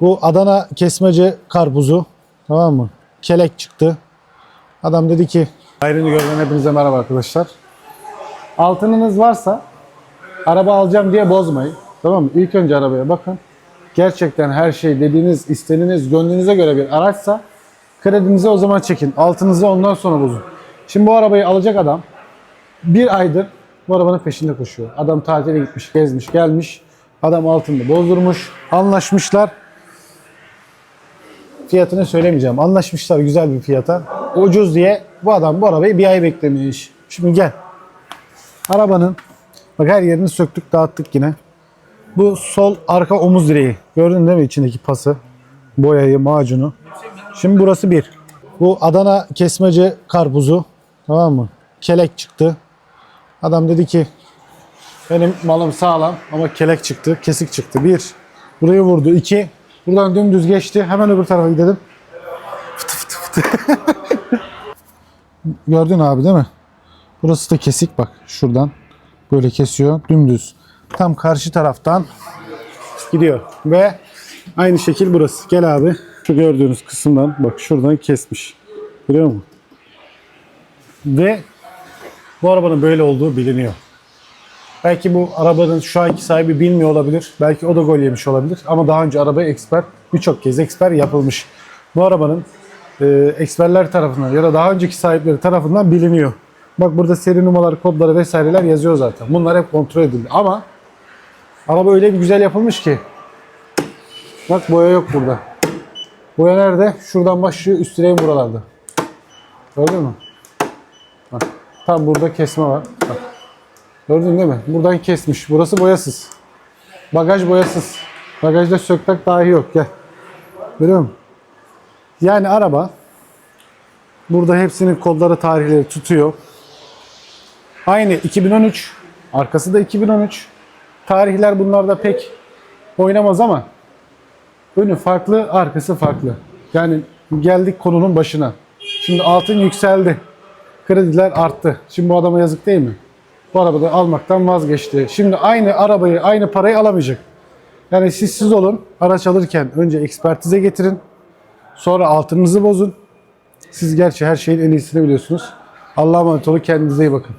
Bu Adana kesmece karpuzu. Tamam mı? Kelek çıktı. Adam dedi ki Ayrını görden hepinize merhaba arkadaşlar. Altınınız varsa araba alacağım diye bozmayın. Tamam mı? İlk önce arabaya bakın. Gerçekten her şey dediğiniz, istediğiniz, gönlünüze göre bir araçsa kredinizi o zaman çekin. Altınızı ondan sonra bozun. Şimdi bu arabayı alacak adam bir aydır bu arabanın peşinde koşuyor. Adam tatile gitmiş, gezmiş, gelmiş. Adam altında bozdurmuş. Anlaşmışlar. Fiyatını söylemeyeceğim. Anlaşmışlar güzel bir fiyata. Ucuz diye bu adam bu arabayı bir ay beklemiş. Şimdi gel. Arabanın bak her yerini söktük dağıttık yine. Bu sol arka omuz direği. Gördün değil mi içindeki pası? Boyayı, macunu. Şimdi burası bir. Bu Adana kesmece karpuzu. Tamam mı? Kelek çıktı. Adam dedi ki benim malım sağlam ama kelek çıktı, kesik çıktı. Bir. Burayı vurdu. İki. Buradan dümdüz geçti. Hemen öbür tarafa gidelim. Fıtı fıtı fıtı. Gördün abi değil mi? Burası da kesik bak şuradan. Böyle kesiyor. Dümdüz. Tam karşı taraftan gidiyor. Ve aynı şekil burası. Gel abi. Şu gördüğünüz kısımdan bak şuradan kesmiş. Görüyor musun? Ve bu arabanın böyle olduğu biliniyor. Belki bu arabanın şu anki sahibi bilmiyor olabilir. Belki o da gol yemiş olabilir. Ama daha önce arabaya eksper, birçok kez eksper yapılmış. Bu arabanın e, eksperler tarafından ya da daha önceki sahipleri tarafından biliniyor. Bak burada seri numaraları, kodları vesaireler yazıyor zaten. Bunlar hep kontrol edildi. Ama araba öyle bir güzel yapılmış ki. Bak boya yok burada. Boya nerede? Şuradan başlıyor üst direğin buralarda. Gördün mü? Bak, tam burada kesme var. Bak. Gördün değil mi? Buradan kesmiş. Burası boyasız. Bagaj boyasız. Bagajda söktak dahi yok. Gel. Görüyor musun? Yani araba burada hepsinin kodları tarihleri tutuyor. Aynı 2013. Arkası da 2013. Tarihler bunlarda pek oynamaz ama önü farklı, arkası farklı. Yani geldik konunun başına. Şimdi altın yükseldi. Krediler arttı. Şimdi bu adama yazık değil mi? Bu arabayı almaktan vazgeçti. Şimdi aynı arabayı, aynı parayı alamayacak. Yani siz siz olun. Araç alırken önce ekspertize getirin. Sonra altınınızı bozun. Siz gerçi her şeyin en iyisini biliyorsunuz. Allah'a emanet olun. Kendinize iyi bakın.